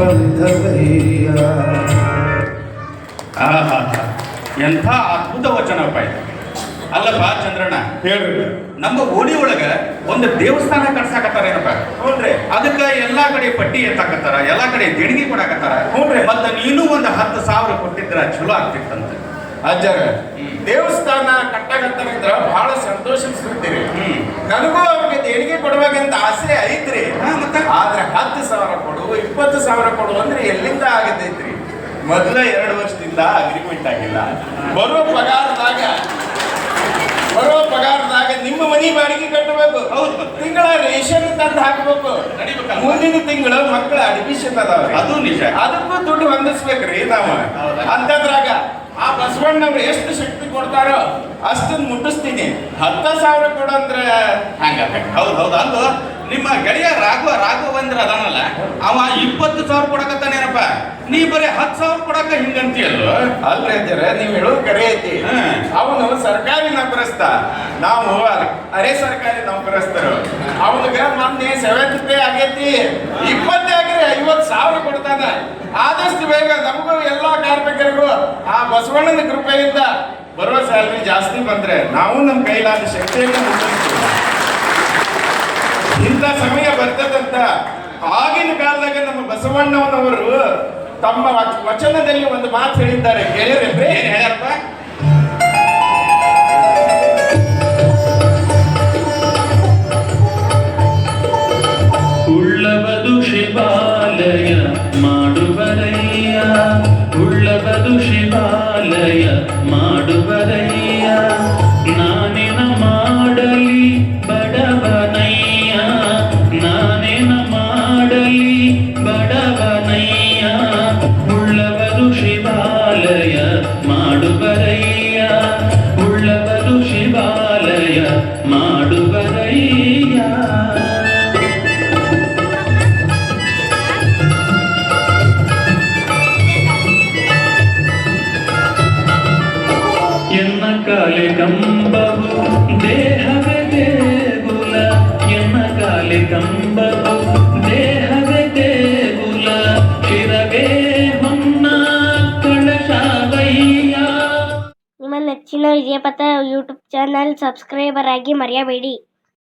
ಬಂಧವಯ್ಯ ಆಹಾ ಎಂಥ ಅದ್ಭುತ ವಚನಪ್ಪ ಇದು. ಅಲ್ಲಪ್ಪ ಚಂದ್ರಣ್ಣ. ಹೇಳ್ರಿ. ನಮ್ಮ ಓಣಿ ಒಳಗ ಒಂದು ದೇವಸ್ಥಾನ ಕಟ್ಸಾಕತ್ತಾರ ಏನಪ್ಪ? ಹ್ಞೂನ್ರಿ ಅದಕ್ಕೆ ಎಲ್ಲಾ ಕಡೆ ಪಟ್ಟಿ ಎತ್ತಾಕತ್ತಾರ ಎಲ್ಲಾ ಕಡೆ ದೇಣಿಗೆ ಕೊಡಾಕತ್ತಾರ. ಹ್ಞೂನ್ರಿ ಮತ್ತೆ ನೀನು ಒಂದು ಹತ್ತು ಸಾವಿರ ಕೊಟ್ಟಿದ್ರ ಚಲೋ ಆಗ್ತಿತ್ತಂತ. ಅಜ್ಜರ ದೇವಸ್ಥಾನ ಕಟ್ಟಾಕತ್ತಾರ ಬಹಳ ಸಂತೋಷಿಸ್ಬಿಡ್ತೀರಿ ನನಗೂ ಅವ್ರಿಗೆ ದೇಣಿಗೆ ಸಾವಿರ ಕೊಡು ಅಂದ್ರೆ ಎಲ್ಲಿಂದ ಆಗತೈತ್ರಿ? ಮೊದಲ ಎರಡು ವರ್ಷದಿಂದ ಅಗ್ರಿಮೆಂಟ್ ಆಗಿಲ್ಲ. ಬರೋ ಪಗಾರದಾಗ ಬರೋ ಪಗಾರದಾಗ ನಿಮ್ಮ ಮನಿ ಬಾಡಿಗೆ ಕಟ್ಟಬೇಕು. ಹೌದು. ತಿಂಗಳ ರೇಷನ್ ತಂದು ಹಾಕಬೇಕು. ಮುಂದಿನ ತಿಂಗಳು ಮಕ್ಕಳ ಅಡ್ಮಿಷನ್ ಅದಾವ ಅದು ನಿಜ. ಅದಕ್ಕೂ ದುಡ್ಡು ಹೊಂದಿಸ್ಬೇಕ್ರಿ ನಾವು? ಅಂತದ್ರಾಗ ಆ ಬಸವಣ್ಣವ್ರು ಎಷ್ಟು ಶಕ್ತಿ ಕೊಡ್ತಾರೋ ಅಷ್ಟನ್ನ ಮುಟ್ಟಿಸ್ತೀನಿ. ಹತ್ತ ಸಾವಿರ ಕೊಡಂದ್ರೆ ಹಂಗ ಹೌದು ಹೌದು. ಅಲ್ಲೋ ನಿಮ್ಮ ರಾಘವ ರಾಘವೇಂದ್ರ ಅದಾನಲ್ಲ ಅವ ಇಪ್ಪತ್ತು ಸಾವಿರ ಕೊಡಕತ್ತಾನೇನಪ್ಪ ನೀ ಬರೀ ಹತ್ತು ಸಾವಿರ ಕೊಡಕ ಹಿಂಗಂತೀಯಲ್ಲ ಅಲ್ರಿ ಅಂತೀರ ನೀವ್ ಹೇಳೋ ಕರೆ ಐತಿ. ಅವನು ಸರ್ಕಾರಿ ನೌಕರಸ್ಥ ನಾವು ಅರೆ ಸರ್ಕಾರಿ ನೌಕರಸ್ತರು. ಅವನಿಗೆ ಮೊನ್ನೆ ಸೆವೆಂತ್ ಪೇ ಆಗೈತಿ. ಇಪ್ಪತ್ತೇ ಆಗಿರಿ ಐವತ್ತು ಸಾವಿರ ಕೊಡ್ತಾನ. ಆದಷ್ಟು ಬೇಗ ನಮಗೂ ಎಲ್ಲಾ ಕಾರ್ಮಿಕರಿಗೂ ಆ ಬಸವಣ್ಣನ ಕೃಪೆಯಿಂದ ಬರುವ ಸ್ಯಾಲ್ರಿ ಜಾಸ್ತಿ ಬಂದ್ರೆ ನಾವು ನಮ್ಮ ಕೈಲಾದ ಶಕ್ತಿಯನ್ನು ಇಂಥ ಸಮಯ ಬರ್ತದಂತ ಆಗಿನ ಕಾಲದಾಗ ನಮ್ಮ ಬಸವಣ್ಣನವರು ತಮ್ಮ ವಚನದಲ್ಲಿ ಒಂದು ಮಾತು ಹೇಳಿದ್ದಾರೆ. ಕೇಳಿರೇನ್ರಿ ಏನ್ ಉಳ್ಳಬದು ಶಿವಾಲಯ ಮಾಡುವರಯ್ಯ ಉಳ್ಳವದು ಶಿವಾಲಯ ಮಾಡುವರಯ್ಯ ಎನ್ನ ಕಾಲೆ ಕಂಬವು ದೇಹವೇ ದೇಗುಲ ಎನ್ನ ಕಾಲೆ ಕಂಬವು ದೇಹವೇ ದೇಗುಲ ಶಿರವೇ ಹೊನ್ನ ಕಳಶಾವಯ್ಯ ನಿಮ್ಮ ನೆಚ್ಚಿನ ವಿಜಯಪಥ ಯೂಟ್ಯೂಬ್ ಚಾನಲ್ ಸಬ್ಸ್ಕ್ರೈಬರ್ ಆಗಿ ಮರೆಯಬೇಡಿ